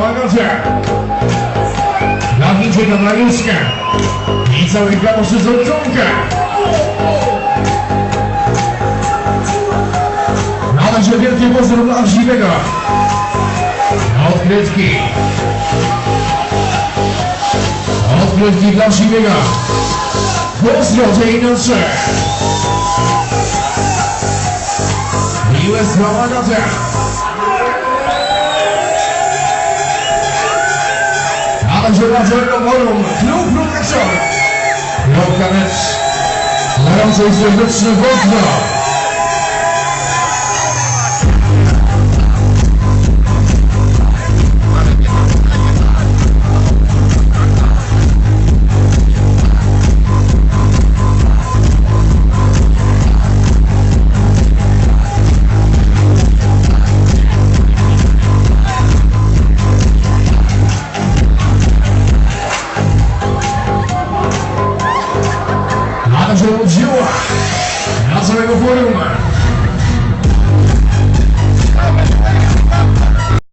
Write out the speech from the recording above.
Pałagacze. Dla Chińczyka, dla Józka. I z odciąga. Należy wielki pozdrow dla Arsiwego. Odkrytki. Odkrytki dla Siwiego. Pozdrowie i nocy. Miłe słowa na naszego forum klub Lukasowy. Kropka net. Gorąco i serdecznie pozdro. Ale że udziała na całego forum.